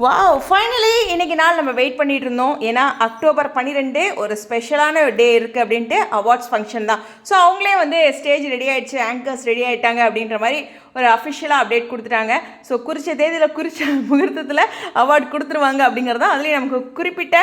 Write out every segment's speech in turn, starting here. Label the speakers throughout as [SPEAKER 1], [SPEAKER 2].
[SPEAKER 1] Wow finally இன்னைக்கு நாள் நம்ம வெயிட் பண்ணிட்டு இருந்தோம். ஏன்னா அக்டோபர் பன்னிரெண்டு ஒரு ஸ்பெஷலான டே இருக்குது அப்படின்ட்டு அவார்ட்ஸ் ஃபங்க்ஷன் தான். ஸோ அவங்களே வந்து ஸ்டேஜ் ரெடி ஆகிடுச்சு ஆங்கர்ஸ் ரெடி ஆயிட்டாங்க அப்படின்ற மாதிரி ஒரு அஃபிஷியலாக அப்டேட் கொடுத்துட்டாங்க. ஸோ குறித்த தேதியில் குறித்த முகூர்த்தத்தில் அவார்ட் கொடுத்துருவாங்க அப்படிங்கிறது தான் அதுலேயும் நமக்கு குறிப்பிட்ட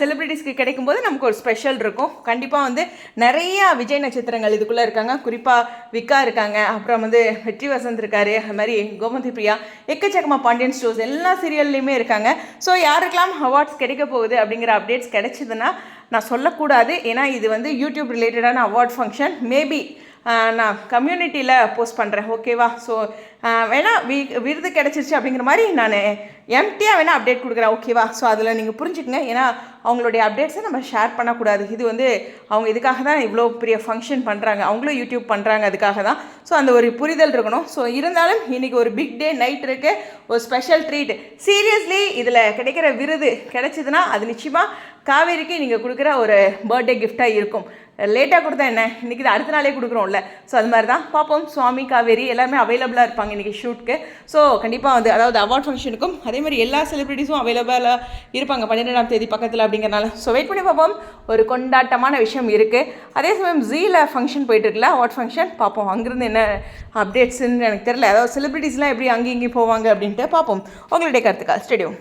[SPEAKER 1] செலிப்ரிட்டிஸ்க்கு கிடைக்கும்போது நமக்கு ஒரு ஸ்பெஷல் இருக்கும். கண்டிப்பாக வந்து நிறைய விஜய் நட்சத்திரங்கள் இதுக்குள்ளே இருக்காங்க. குறிப்பாக விக்கா இருக்காங்க அப்புறம் வந்து வெற்றி வசந்த் இருக்காரு அது மாதிரி கோமதி பிரியா எக்கச்சக்கமாக பாண்டியன் ஸ்டோர்ஸ் எல்லா சீரியல்லையுமே இருக்காங்க. ஸோ யாருக்கெல்லாம் அவார்ட்ஸ் கிடைக்க போகுது அப்படிங்கிற அப்டேட்ஸ் கிடைச்சிதுன்னா நான் சொல்லக்கூடாது. ஏன்னா இது வந்து யூடியூப் ரிலேட்டடான அவார்ட் ஃபங்க்ஷன் மேபி நான் கம்யூனிட்டியில் போஸ்ட் பண்ணுறேன் ஓகேவா ஸோ வேணால் வி விருது கிடச்சிருச்சு அப்படிங்கிற மாதிரி நான் எம்டியாக வேணால் அப்டேட் கொடுக்குறேன். ஓகேவா ஸோ அதில் நீங்கள் புரிஞ்சுக்கங்க. ஏன்னா அவங்களுடைய அப்டேட்ஸை நம்ம ஷேர் பண்ணக்கூடாது. இது வந்து அவங்க இதுக்காக தான் இவ்வளோ பெரிய ஃபங்க்ஷன் பண்ணுறாங்க அவங்களும் யூடியூப் பண்ணுறாங்க அதுக்காக தான். ஸோ அந்த ஒரு புரிதல் இருக்கணும். ஸோ இருந்தாலும் இன்றைக்கி ஒரு பிக் டே நைட் இருக்குது ஒரு ஸ்பெஷல் ட்ரீட் சீரியஸ்லி இதில் கிடைக்கிற விருது கிடைச்சிதுன்னா அது நிச்சயமாக காவேரிக்கு நீங்கள் கொடுக்குற ஒரு பர்த்டே கிஃப்டாக இருக்கும். லேட்டாக கொடுத்தா என்ன? இன்றைக்கி இது அடுத்த நாளே கொடுக்குறோம்ல. ஸோ அது மாதிரி தான் பார்ப்போம் சுவாமி காவேரி எல்லாருமே அவைலபிளாக இருப்பாங்க இன்றைக்கி ஷூட்க்கு ஸோ கண்டிப்பாக வந்து அதாவது அவார்ட் ஃபங்க்ஷனுக்கும் அதே மாதிரி எல்லா செலிப்ரிட்டிஸும் அவைலபிளாக இருப்பாங்க. பன்னிரெண்டாம் தேதி பக்கத்தில் அப்படிங்கிறனால. ஸோ வெயிட் பண்ணி பார்ப்போம் ஒரு கொண்டாட்டமான விஷயம் இருக்குது அதே சமயம் ஜீல ஃபங்க்ஷன் போயிட்டுருக்குல அவார்ட் ஃபங்க்ஷன் பார்ப்போம் அங்கேருந்து என்ன அப்டேட்ஸ்ன்னு எனக்கு தெரியல. அதாவது செலிப்ரிட்டிஸ்லாம் எப்படி அங்கேயும் இங்கேயும் போவாங்க அப்படின்ட்டு பார்ப்போம் உங்களுடைய கருத்துக்கா ஸ்டேடியம்